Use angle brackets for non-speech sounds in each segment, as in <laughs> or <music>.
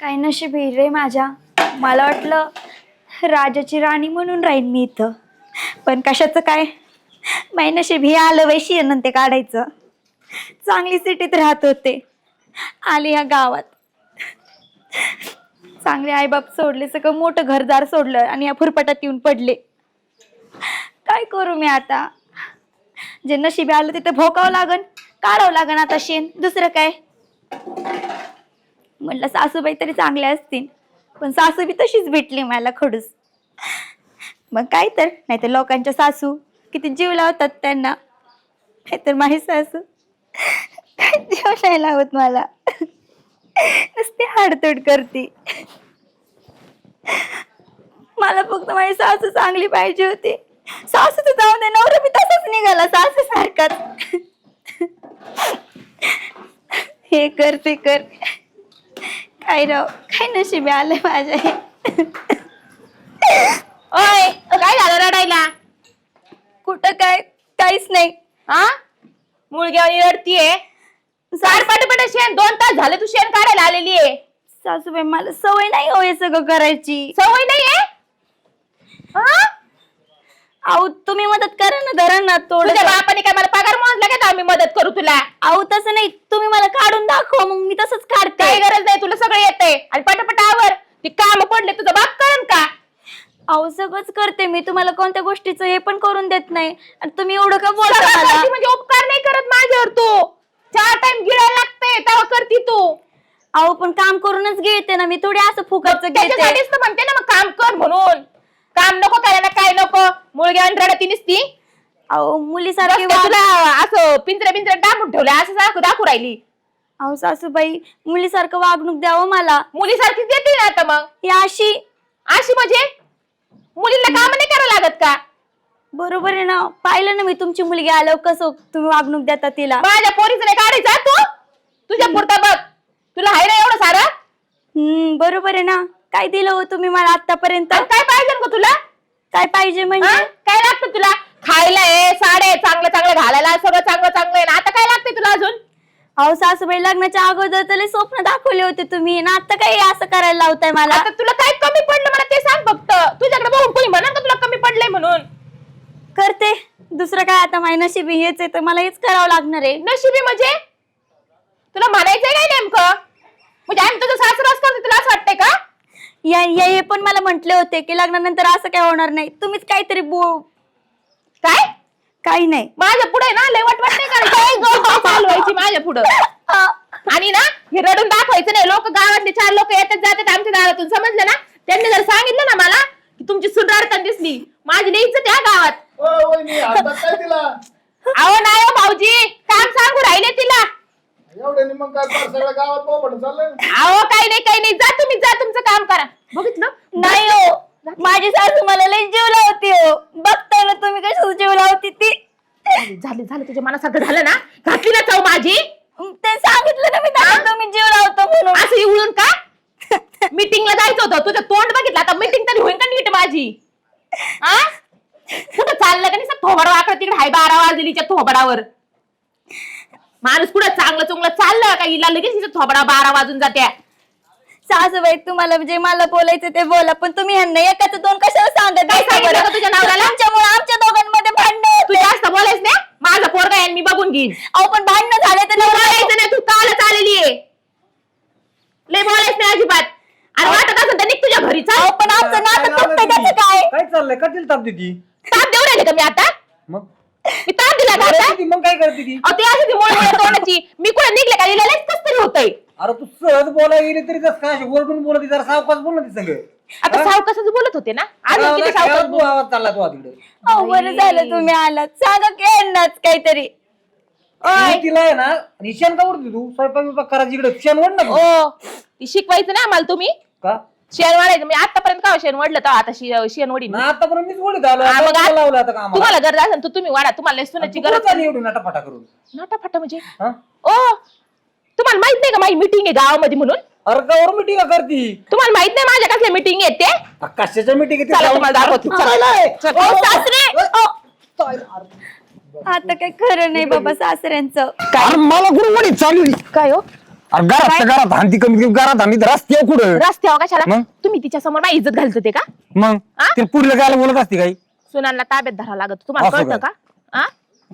काय नशीब रे माझ्या? मला वाटलं राजाची राणी म्हणून राहीन मी इथं. पण कशाचं काय? माय नशीब हे आलं वैशी ते काढायचं. चांगली सिटीत राहत होते. आले या गावात. चांगले आईबाप सोडले सगळं मोठं घरदार सोडलं आणि या फुरपटात येऊन पडले. काय करू मी आता? जे नशीब आलं तिथं भोकावं लागन काढावं लागन आता शेण. दुसरं काय? म्हटलं सासूबाई तरी चांगल्या असतील. पण सासू बी तशीच भेटली मला खडूस. मग काय तर नाही तर लोकांच्या सासू किती जीव लावतात त्यांना. नाहीतर माझी सासू काय जीव नाही लावत मला. नुसते हाडतोड करते. मला फक्त माझी सासू चांगली पाहिजे होती. सासू तर जाऊ दे नवरा मी तसाच निघाला सासू सारखाच. हे कर ते कर. काय राव काय नशिबी आलंय माझ्या हे. ओय काय झालं रडायला? कुठं काय? काहीच नाही. हा मुळग्यावरी रडतीये? सार पाठ शेण. दोन तास झाले तू शेण काढायला आलेली आहे. सासूबाई मला सवय नाही हो हे सगळं करायची. सवय नाहीये? हा? अहो तुम्ही मदत करा ना धरा ना तुझ्या थोडं बापाने काय मला पगार मोजला का तर आम्ही मदत करू तुला? अहो तसं नाही. तुम्ही मला काढून दाखवा मग मी तसंच काढते. काही गरज नाही तुला सगळं येतंय. आणि पटापट आवर. ती काम पडले तुझा बाप करण का? अहो सगळंच करते मी. तुम्हाला कोणत्या गोष्टीचं हे पण करून देत नाही. आणि तुम्ही एवढं का बोलता सगळं मला? म्हणजे उपकार नाही करत माझ्यावर तू. चार टाइम गिळायला लागते तेव्हा करती तू. अहो पण काम करूनच घेते ना. मी थोडी असं फुकटचं घेते त्याच्यासाठीच तर म्हणते ना मग काम कर म्हणून. काम नको करायला काय नको? मुळग्या रडती निसती. अहो मुलीसारखी रस्त्यात वाग- तुला असं पिंजऱ्या पिंजऱ्या टाकून ठेवलं असं दाखवू दाखवू राहिली. अहो सासूबाई मुलीसारखं वागणूक द्यावं मला. मुलीसारखी देते ना आता मग. ही अशी. अशी म्हणजे? मुलीला काम नाही करावं लागत का? बरोबर आहे ना. पाहिलं ना मी तुमची मुलगी आल्यावर कसं तुम्ही वागणूक देता तिला. माझ्या पोरीचं नाही काढायचं तू. तुझ्या पुरता बघ. तुला हाय ना एवढं सारं? हम्म बरोबर आहे ना. काय दिलं हो तुम्ही मला आतापर्यंत काय पाहिजे का तुला? काय पाहिजे हा? म्हणजे? काय लागतं तुला? खायला आहे साडे चांगलं चांगलं घालायला सगळं चांगलं चांगलं आहे ना. आता काय लागतंय तुला अजून? अहो सासूबाई लग्नाच्या अगोदर तर स्वप्न दाखवले होते तुम्ही. ना आता काय असं करायला लावताय मला? आता तुला काय कमी पडलं मला ते सांग फक्त. तुझ्याकडे बघून कोणी म्हणा का तुला कमी पडलंय म्हणून? करते. दुसरं काय आता माझ्या नशिबी हेच आहे तर मला हेच करावं लागणार आहे. नशिबी म्हणजे? तुला म्हणायचंय काय नेमकं? म्हणजे आम्ही तुझं सासरास करतो तुला असं वाटतंय का? या या- हे पण मला म्हटले होते की लग्नानंतर असं काय होणार नाही. तुम्हीच काहीतरी बो काय? काही नाही. माझ्या पुढे ना लय वाट नाही करायची. चालवायची माझ्या पुढं. आणि ना हे रडून दाखवायचं नाही. लोक गावातले चार लोक येतात जातात आमच्या दारातून. समजलं ना? त्यांनी जर सांगितलं ना मला की तुमची सून रडताना दिसली माझी लईच त्या गावात. ओ, वहिनी, हातात काय तिला. अहो नाही हो भाऊजी. काम सांगू राहिले तिला. एवढ्याने मग काय फार सगळ्या गावात पोपट चाललंय ना. अहो काही नाही काही नाही. जा तुम्ही जा. तुमचं काम करा. बघितलं? नाही हो. माझी सासू मला लय जीव लावती हो. बघताय ना तुम्ही कशी जीव लावती ती? झालं झालं. तुझ्या मनासारखं झालं ना? घातली ना चव माझी? ते सांगितलं ना मी त्यांना तुम्ही जीव लावतो म्हणून. असं उळून का? मीटिंगला जायचं होतं. तुझं तोंड बघितलं? आता मीटिंग तरी होईल का नीट माझी? आ? कुठं चाललं का नाही? थोबड वाकड तिकडे हाय बारा वाजलीच्या थोबडावर. माणूस कुठं चांगलं चुंगलं चाललं का? हिला लगेच हिचं थोबडा बारा वाजून जात्या. सासूबाई तुम्हाला जे मला बोलायचं ते बोला पण तुम्ही ह्यांना एकाच दोन कशाला सांगत काय सांगितलं? का तुझ्या नवऱ्याला? तुमच्यामुळे आमच्या दोघांमध्ये भांडण तू जास्त बोलायच ना? माझा पोरगा आहे आणि मी बघून घेईन. अहो पण भांडणं झाले तर तू नवरा- बोलायचं नाही तू कालच आलेली आहे. लय बोलायच नाही अजिबात. आणि वाटत असेल तर निघ तुझ्या घरी चाल. अहो पण आमचं नातं तुटतंय त्याचं काय? काय चाललंय? कटील ताप देती ताप देऊ राहिले का मी आता? मग? मी ताप दिला का आता? ती मग काय करते ती अहो, ते अशी ती मुळे तोंडाची मी कुठे निघले का? लिहिलेलंच कस तरी होतंय. अरे तू सहज बोलायला गेली तरी कसं काय अशी ओरडून बोलत होती, जरा सावकाश बोल ना ती सगळं. आता सावकासच बोलत होते ना? किती सावकाश आवाज चालला तू तिकडे. झालं तुम्ही आलात. सांगा की यांनाच काहीतरी. ओय. तिला आहे ना निशान का उडती तू? स्वयंपाक बिपाक करायची इकडे. शेण वड ना तू. ओ ती शिकवायचं ना आम्हाला तुम्ही? का? शेण वाढायचं. म्हणजे आतापर्यंत का शेण वडलं तर आता शे- शेण वडीन ना आतापर्यंत मीच बोलत आलो. हा, आता मग आज- लावलं आता कामाला. तुम्हाला गरज असेल तर तुम्ही वाढा. तुम्हाला लय सुनाची गरज चालली एवढी नटाफटा करून? नाटाफाटा म्हणजे? हा? ओ तुम्हाला माहीत नाही का माझी मिटिंग आहे गावामध्ये म्हणून? अरे कवर मिटिंग करती? तुम्हाला माहीत नाही माझ्या कसल्या मिटिंग आहेत ते? आ, कशाच्या मिटिंग चला तुम्हाला दाखवते. चला. चला. ओ सासरे! ओ. आता काय खरं नाही बाबा सासऱ्यांचं. अरे मला गुरुवारी चालू काय हो? अरे घरात तर घरात हानती कमी कमी घरात रस्त्यावर कुठं? रस्त्यावर कशाला? मग? तुम्ही तिच्या समोर माझी इज्जत घालत ते का? मग? आ? ते काय बोलत असते काही? सुनांना ताब्यात धरावं लागत तुम्हाला असं कळतं काय? का? आ?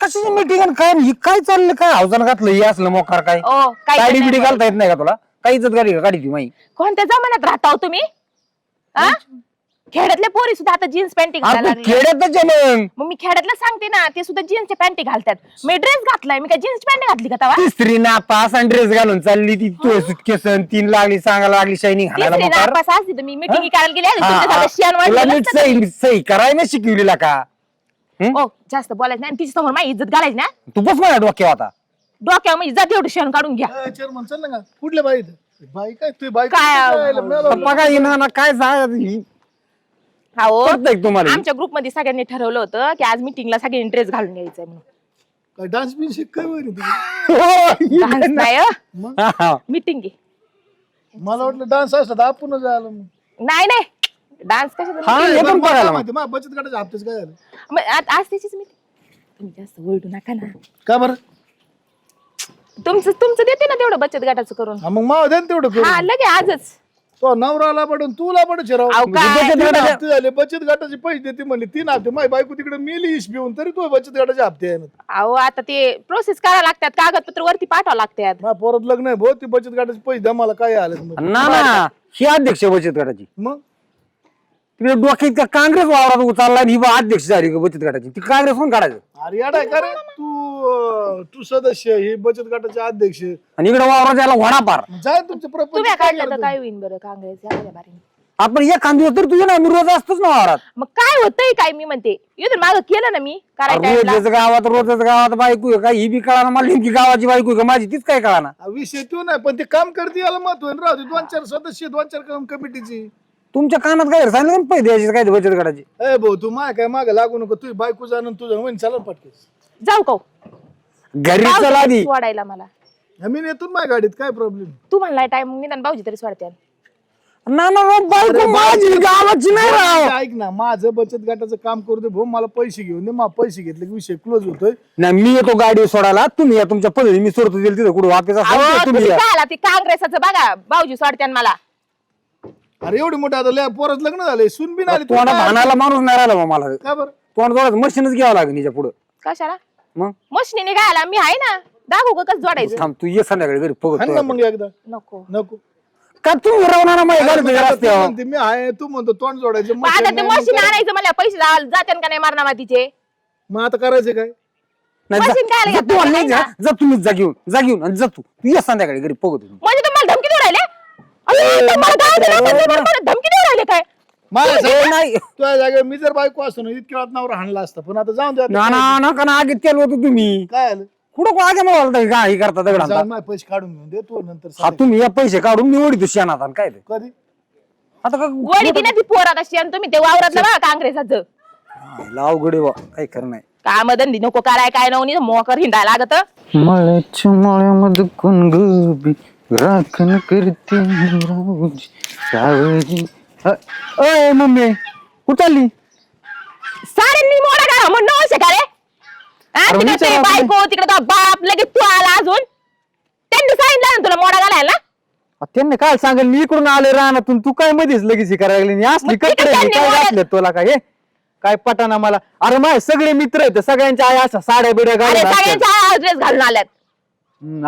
कशाची मिटिंग काय हे काय चाललं काय हौसानं घातलं? हे असलं मोकार काय? ओ काय गाडी नाही बिडी. घालता येत नाही का तुला? काही इज्जत गाडी गाडी ती माई? कोणत्या जमान्यात राहता हो तुम्ही? खेड्यातले पोरी सुद्धा आता जीन्स पॅन्टी अरे घालायला तू लागले. खेड्यातच आहे मग. मग मी खेड्यातलं सांगते ना ते सुद्धा जीन्सच्या पॅन्टी घालतात. मी ड्रेस घातलाय मी काय जीन्स पॅन्ट घातली का तवा? तिसरी नापास आणि ड्रेस घालून चालली ती. तू सुटकेसन तीन लागली सांगायला लागली शायनिंग घालायला तिसरी मोकार. नापास असते तुम्ही मीटिंग करायला गेली असते, तुमच्या. सारखं शियान तुला वाटलं नीट नसतं तुम्ही. सही सही करायला शिकवलेला का? हं? ओ जास्त बोलायचं नाही आणि तिच्या समोर माझी इज्जत घालायची ना तू बस माझ्या डोक्यावर आता. डोक्यावर म्हणजे जात एवढं शेण काढून घ्या. चेअरमन चल ना कुठल्या बाई इथं? बाई काय तुझी बाई काय येणार ना काय सांग हो कळतंय का तुम्हाला? आमच्या ग्रुपमध्ये सगळ्यांनी ठरवलं होतं की आज मीटिंगला सगळ्यांनी ड्रेस घालून यायचंय म्हणून. काय डान्स शिक काय नाही हा, हा. मीटिंग मला वाटलं डान्स असला तर आपणच जायला मग. नाही नाही. डान्स हा, कशा हे पण बघायला माहिती बचत गटाच्या हप्त्याच काय झालं? आज त्याचीच मीटिंग तुम्ही जास्त ओरडू नका ना. का बरं? तुमचं तुमचं देते ना तेवढं बचत गटाचं करून. हा, मग माव दे ना तेवढं करून. हा लगे आजच. तो नवराला पडून तुला अहो, काय? म्हणजे हप्ते झाले बचत गटाचे पैसे देते म्हणले तीन हप्ते. माझी बायको तिकडे मेली इश भिवून तरी तो बचत गटाचे हप्ते आहे अहो आता ते प्रोसेस करावं लागतात. कागदपत्र वरती पाठवावं लागतात. पोरात लग्न आहे भाऊ ती बचत गटाचे पैसे द्या मला काय आले ना ना. ही अध्यक्ष बचत गटाची. मग? तिकडे डोक्यात का काँग्रेस वावरात उचलला आणि ही बा अध्यक्ष झाली का बचत गटाची. ती काँग्रेस कोण काढायचं? अरे याड आहे का रे? तू अं, तू सदस्य हे बचत गटाचे अध्यक्ष आणि इकडे वावरात यायला वडा पार जाय तुमचे प्रपंच तुम्ही काय काढलं तर? काय होईल बरं काँग्रेस? या बारीने. आपण एक खांदी तर तुझ्या ना मी रोज असतोच ना वावरात. मग काय होतंय काय मी म्हणते. इथून माग केलं ना मी रोजच. गावात रोजच गावात बायको आहे का? ही बी कळा मला नेमकी गावाची बायको आहे का? माझी तीच काय कळा हा, विषय तू नाही पण ते काम करते याला महत्त्व आहे ना राहू दे. दोन चार सदस्य दोन चार काम कमिटीची. तुमच्या कानात काय सांगितलं ना पैसे द्यायचे काय ते बचत गटाची? ए भाऊ तू माय काय माग लागू नको. तुझी बायको जाणून तुझं होईन चला पटकेस जाऊ का घरी चला आधी. सोडायला मला. मी येतो माझ्या गाडीत काय प्रॉब्लेम तू म्हणलाय टाइम निदान भाऊजी तरी सोडते ना ना ना, बायको माझी गावाची नाही राव. ऐक ना माझं बचत गटाचं काम करू दे भाऊ मला पैसे घेऊन दे मला पैसे घेतले की विषय क्लोज होतोय. नाही मी येतो गाडी सोडायला. तुम्ही या तुमच्या पद्धती मी सोडतो दिल तिथं कुठं वापेस तुम्ही या. काय ती काँग्रेसाचं बघा भाऊजी सोडते मला. अरे एवढी मोठी आता लय पोरच लग्न झाले सुन बी नाही आली. तोंडात हाणायला माणूस नाही राहिला बा मला. का बरं? तोंड जोडायचं मशीनच घ्यावं लागेल हिच्या पुढं. कशाला? मग? मशनीने गायला मी आहे ना. दाखवू का कसं जोडायचं? थांब तू ये संध्याकाळी घरी हाण ना मग एकदा. नको. नको. का तू राहणार माझ्या अरे गाडीत मग आता तू रस्त्यावर म्हणते, मी आहे तू म्हणतो तोंड जोडायचं मग आता मशीन ते नाही, मग मशीन? आणायचं मला पैसे जाते का नाही मारणार मातीचे? मग आता करायचं काय? नाही, जा- मशीन काय जा घेतलं तू नाही नाही ना? जा जा घेऊन जा घेऊन आणि जा तू. तू ये संध्याकाळी घरी तुम्ही. म्हणजे तुम्हाला धमकी देऊ राहिले अरे, काय मला धमकी देऊ राहिले काय? माझ्या ए, सगळं- नाही. तुझ्या जागेवर मी जर बायको असतो ना इतक्या वेळात नवरा हाणला असता पण आता जाऊन द्या. ना ना ना का ना आगीत केलं होतं तुम्ही. काय आलं? कुठं को आगे मला का हे करता जाऊन माझे पैसे काढून घेऊन दे तू नंतर हा सांगेल. तुम्ही या पैसे काढून मी ओढी तुझ्या शेणात आणि काय ते? कधी? आता का वडी ती ना ती पोरात अशी आणि तुम्ही ते वावरातलं बघा काँग्रेसाचं. हा, अवघड आहे बा काही खरं नाही. काम धंदी नको कराय काय नवनी मोकर हिंडायला लागत. मळ्याच्या मळ्यामध्ये कोण गबी राखण करते रावजी रावजी. अ- अय मम्मी कुठं चालली? साऱ्यांनी मोडा करा म्हणून नवशे का रे? हा, अरे तिकडे बायको तिकडे बाप लगेच तू आला अजून. त्यांनी सांगितलं ना तुला मोडा घालायला? ना? त्यांनी काय सांगेल? मी इकडून आले रानातून. तू काय मध्येच लगेच हे करायला लागली? आणि असली मग ठीक आहे, कपडे त्यांनी काय मला- घातले तुला काय हे? काय पटाना मला? अरे माय सगळे मित्र आहेत सगळ्यांच्या आई अशा साड्या बिड्या अरे घालून ड्रेस आल्यात.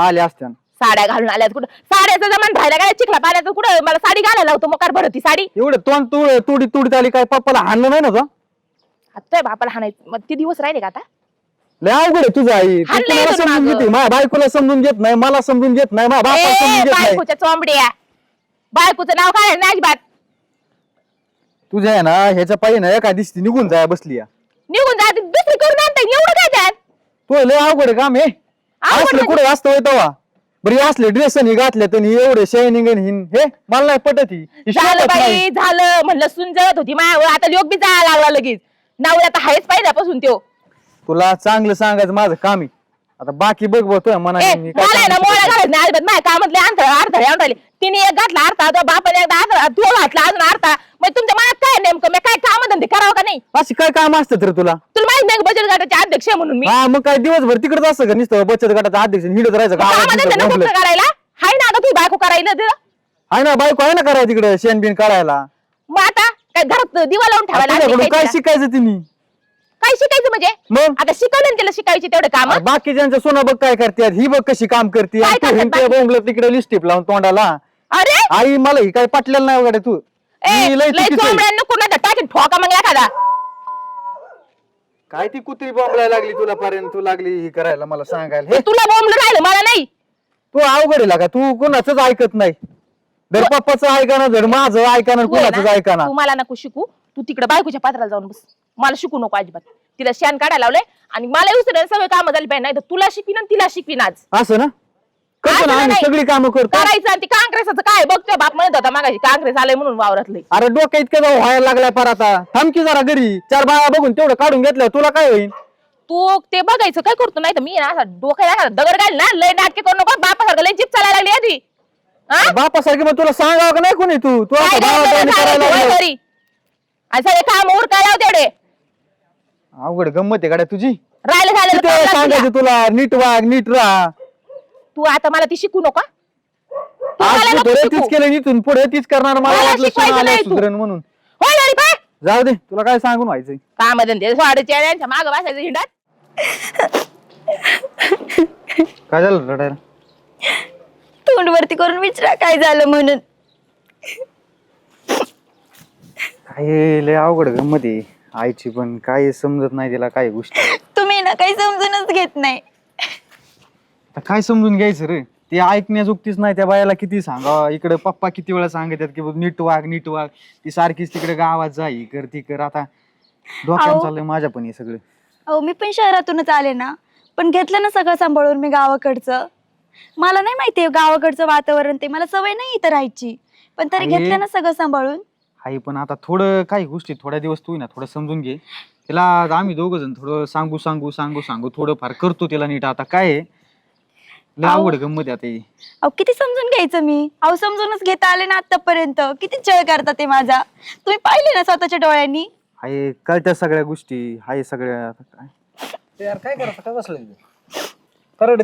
आले असत्या साड्या घालून आल्यात कुठं? साड्याचा जमान राहिला काय चिखला पाण्याचं कुठं? मला साडी घालायला होतो मकार भरत ती साडी. एवढे तोंड तुड तुडी तुडीत आली काय? पप्पाला हाणलं नाही ना तो आता बापाला हाणायचं मग ते दिवस राहिले का आता? लय अवघड आहे तुझं आई. तू हाणलंय कुणाला इथून समजून मागं. घेते? माझ्या बायकोला समजून घेत नाही मला समजून घेत नाही माझ्या बापाला ए, समजून घेत नाही. बायकोच्या चोंबड्या. बायकोचं नाव काय आहे? ना अजिबात तुझ्या आहे ना ह्याच्या पायी ना एका दिसती निघून जाय बसली या. निघून जा दुसरी करून आणता येईल. एवढं काय त्यात तू लय अवघड आहे काम हे. अवघड असले म्हणजे? कुठे असतं होय तेव्हा? बरं हे असले ड्रेस घातले तर एवढे शायनिंग हिन हे मला नाही पटत ही. ही झालं शोभत नाही. बाई झालं. म्हणलं सुंजत होती मायावर. आता लोक बी जायला लागला लगेच. नवऱ्या आता हायच पहिल्यापासून त्यो. तुला चांगलं सांगायचं माझं काम आहे. आता बाकी बघ बघ तुझ्या मनाने मी काय मला आहे ना सांगू मोळा शकत घालत नाही. अजिबात माझ्या कामातले अंतर अडथळे आणून राहिले तिने एक घातला अर्था तो बापाने एकदा अर्धा तो घातला अजून अर्था मग तुमच्या मनात काय नेमकं? मी काय काम धंदे करावं का नाही. अशी काय काम असतं तर तुला? तुला माहीत नाही का बचत गटाचे अध्यक्ष आहे म्हणून मी? हा मग काय दिवसभर तिकडेच असतं का नुसतं बचत गटाचा अध्यक्ष हिडत राहायचं? नको करायला. हाय ना आता तू बायको करायला दे. आहे ना बायको आहे ना करायला तिकडे शेण बिन काढायला. मग आता काय घरात दिवा लावून ठेवायला आणली काय काय तिला? शिकायचं तिने? काय शिकायचं म्हणजे? मग? आता शिकवलं ना तिला शिकायची तेवढं काम. अरे बाकीच्यांचं सोनं बघ काय करते ही बघ कशी काम करते. काय करतात बाकी? बोंबलं तिकडे लिस्टिप लावून तोंडाला. अरे! आई मला ही काय पटलेलं नाही वगैरे तू. ए, मी लय लय चुकीचं आहे. चोंबड्या नको ना टाकीन ठोका मग एखादा. काय ती कुत्री बोंबलायला लागली तुला पर्यंत? तू लागली ही करायला मला सांगायला. हे? तुला बोंबलं राहिलं मला नाही. तू अवघड आहे का तू कोणाच ऐकत नाही. धड पप्पाचं ऐकाना धड माझं ऐकाना तू आहे कोणाच ना, ऐकाना तू मला नको शिकू. तू तिकडे बायकोच्या पात्राला जाऊन बस. मला शिकू नको अजिबात. तिला शेण काढायला लावलंय. आणि मला विसरायला सगळे कामं झाली पाहिजे नाही तर तुला शिकवीन आणि तिला शिकवीन आज. असं ना? करतो असं ना आम्ही नाही. सगळी कामं करतो. करायचं आणि ती काँग्रेसचं काय बघतोय बाप म्हणत होता मागाशी. काँग्रेस आलंय म्हणून वावरातले अरे डोक्या इतकं जाऊ व्हायला लागलाय पर आता. थांबकी जरा घरी. चार बाया बघून तेवढं काढून घेतलं तुला काय होईल? तू ते बघायचं काय करतो? नाही तर मी ना असा डोक्याला दगड घाल ना लय नाटके करू नको. बापासारखं लय जीप चालायला लागली आधी. हा? बापासारखी मग तुला सांगावं का नाही कोणी तू? तू काय आता लागलाय. घरी. आणि सगळे काम उर काय तेवढे. अवघड गंमत आहे गाड्या तुझी. राहिलं झालं किती वेळा सांगायचं तुला? नीट वाग नीट राहा. तू आता मला ती शिकू नका तू मला शिकू. तीच केलं इथून पुढे तीच करणार मला मला वाटलं शिकवायचं क्षण आलाय नाही तू. सुधरण म्हणून. होय अरे बाय जाऊ दे तुला काय सांगून व्हायचंय? काम धंदे यांच्या मागं बसायचं हिंडात. काय झालं रडायला? तोंड वरती करून विचारा काय झालं म्हणून. काय लय अवघड गंमत आहे. आईची पण काय समजत नाही तिला काय गोष्टी. तुम्ही ना काही समजूनच घेत नाही. आता काय समजून घ्यायचं रे? ते ऐकण्याजोगतीच नाही त्या बायाला किती सांगा. इकडे पप्पा किती वेळा सांगतात की नीट वाग नीट वाग. ती सारखीच तिकडे गावात जा ही कर ती कर. आता डोक्यात. चाललंय माझ्या पण हे सगळं. अहो मी पण शहरातूनच आले ना. पण घेतलं ना सगळं सांभाळून मी गावाकडचं. मला नाही माहिती गावाकडचं वातावरण ते. मला सवय नाही इथं राहायची. पण तरी अरे. घेतलं ना सगळं सांभाळून. आई पण आता थोडं काही गोष्टी थोड्या दिवस तू ना थोडं समजून घे. तिला आम्ही दोघ जण थोडं सांगू सांगू सांगू सांगू थोडं फार करतो तिला नीट. आता काय आहे? लय अहो. अवघड गंमत आहे आता ही. अहो किती समजून घ्यायचं मी? अहो समजूनच घेता आले ना आतापर्यंत किती छळ करता ते माझा. तुम्ही पाहिले ना स्वतःच्या डोळ्यांनी? आहे कळत्या सगळ्या गोष्टी. आहे सगळ्या. आता काय? ते यार काय करायचं? काय बसलं करड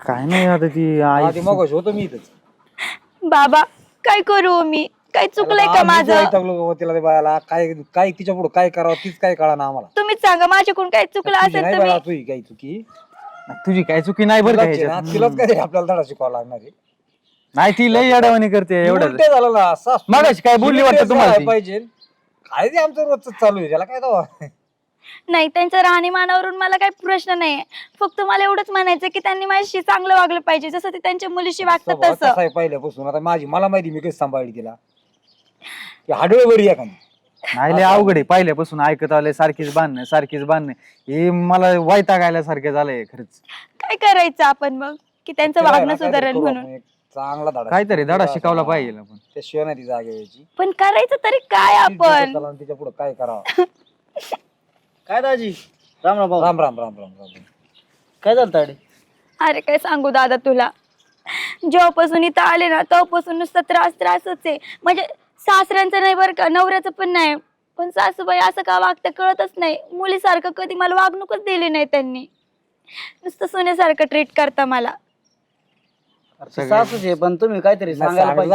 काय नाही आता ती आई आधी मग होतो मी इथंच. बाबा काय करू हो मी? काय चुकलंय का माझं? तिला ते बायाला काय काय तिच्या पुढे काय करावं तीच काय कळा ना आम्हाला. तुम्हीच सांगा माझ्याकडून काय चुकलं तुझी असेल नाही तर मी तुझी काही चुकी? तुझी काय चुकी नाही बरं का तिलाच आहे ना, ह्याच्यात. तिलाच काय आपल्याला धडा शिकवावा लागणार आहे? नाही ती लई अडवणी करते एवढं. उलटे झालं ना सासू- मगाशी काय बोलली वाटतं तुम्हाला ती? पाहिजे. काय ते आमचं रोजच चालू आहे त्याला काय दवा? नाही त्यांच्या राहणीमानावरून मला काही प्रश्न नाही फक्त मला एवढंच म्हणायचं की त्यांनी माझ्याशी चांगलं वागलं पाहिजे. जसं ते त्यांच्या मुलीशी वागतात स्वभाव तसं. आहे पहिल्यापासून. आता माझी मला माहिती मी कशी सांभाळली तिला. ती हाडवे बरी एखादी नाही? लय अवघड आहे. पहिल्यापासून ऐकत आले सारखीच बांधणं सारखीच बांधणं. हे मला वैतागायला सारखे झालंय खरंच. काय करायचं आपण मग? की त्यांचं आहे वागणं सुधारण म्हणून. चांगला धडा काहीतरी धडा शिकवू. शिकवला पाहिजे आपण. त्याशिवाय नाही ती जागे पण करायचं तरी काय आपण? तिच्या पुढे काय करावं? <laughs> काय दाजी? राम राम भाऊ. राम राम राम राम राम. काय झालं ताडे? अरे काय सांगू दादा तुला? जेव्हापासून इथं आले ना तेव्हापासून नुसतं त्रास त्रासच आहे. म्हणजे सासऱ्यांचं नाही बरं का नवऱ्याचं पण नाही. पण सासूबाई असं का वागतं कळतच नाही. मुलीसारखं कधी मला वागणूकच दिली नाही त्यांनी. नुसतं सोन्यासारखं ट्रीट करता मला. सासूच आहे पण तुम्ही काहीतरी सांगायला पाहिजे.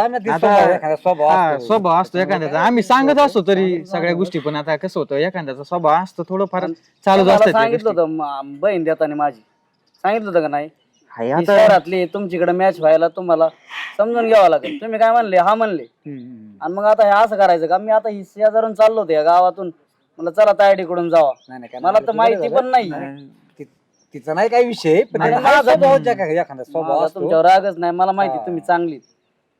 हा, स्वभाव असतो एखाद्याचा. आम्ही सांगत असतो तरी सगळ्या गोष्टी पण आता कसं होतं एखाद्याचा स्वभाव असतो थोडंफार चालूच मला असतं त्या सांगितलं. होतं म- बहीण देताना माझी. सांगितलं होतं का नाही? आता. शहरातली तुमच्याकडे मॅच व्हायला तुम्हाला समजून घ्यावं लागेल. तुम्ही काय म्हणले? हा म्हणले. हम्म. आणि मग आता हे असं करायचं का? मी आता ही शेजारून चाललो होतो या गावातून. मला चला तायडीकडून जावा. मला तर माहिती पण नाही. तिचा नाही काही विषय पण नाही, तिला माझा आहे स्वभाव पण- ज्या- एखादा स्वभाव माझा असतो. तुमच्यावर रागच नाही मला माहिती हा. तुम्ही चांगली.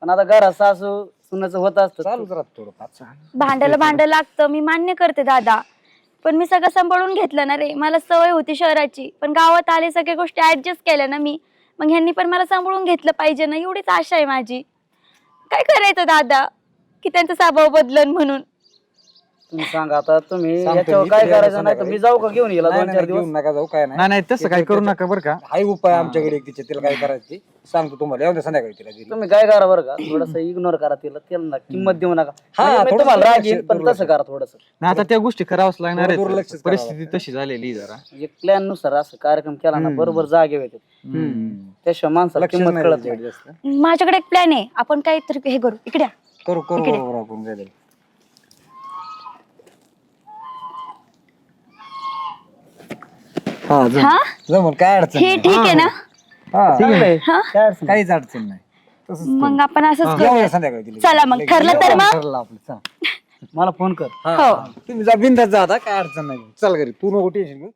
पण आता घरात सासू सुनाचं होत असतं. चालूच राहत थोडं भांडायला भांडं लागतं. मी मान्य करते दादा. पण मी सगळं सांभाळून घेतलं ना रे. मला सवय होती शहराची. पण गावात आले सगळ्या गोष्टी ऍडजस्ट केल्या ना मी. मग ह्यांनी पण मला सांभाळून घेतलं पाहिजे ना. एवढीच आशा आहे माझी. काय करायचं दादा? की त्यांचा स्वभाव बदलन म्हणून. तुम्ही सांगा आता तुम्ही सांगतो याच्यावर मी, काय तिला करायचं? नाही तर मी जाऊ का घेऊन नाही, दोन नाही, चार घेऊन दिवस? नका जाऊ काय नाही. नाही नाही तसं काय करू नका बरं का. हाय उपाय आमच्याकडे एक तिचे तिला काय करायची? सांगतो तुम्हाला. संध्याकाळी तिला घरी. तुम्ही काय करा बरं का? थोडस इग्नोर करा तिला ना किंमत देऊ नका. हा, म्हणजे मी थोडंसं तुम्हाला राग येईल पण दुर्लक्ष. तसं करा थोडस. नाही आता त्या गोष्टी करावंच लागणार थोडं दुर्लक्षच आहेत करावं परिस्थिती तशी झालेली आहे जरा. म्हणजे प्लॅननुसार असं कार्यक्रम केला ना बरोबर जागे येते हम्म. त्याशिवाय माणसाला किंमत नाही कळत द्यायचं नाही. जास्त. माझ्याकडे एक प्लॅन आहे. आपण काहीतरी हे करू. इकडे या. करू करू बरोबर आपण काय. हा जम- हा? जमल काय अडचण हे नाही. ठीक आहे ना? हा. हा? काय अडचण नाही. काहीच अडचण नाही. तसंच मग आपण असंच संध्याकाळी तिला. चला मग ठरलं तर मग. ठरलं आपलं चला. <laughs> मला फोन कर. हा, हो. तुम्ही जा बिंदात जा आता काय अडचण नाही. चल घरी. तू नको टेन्शन घेऊ.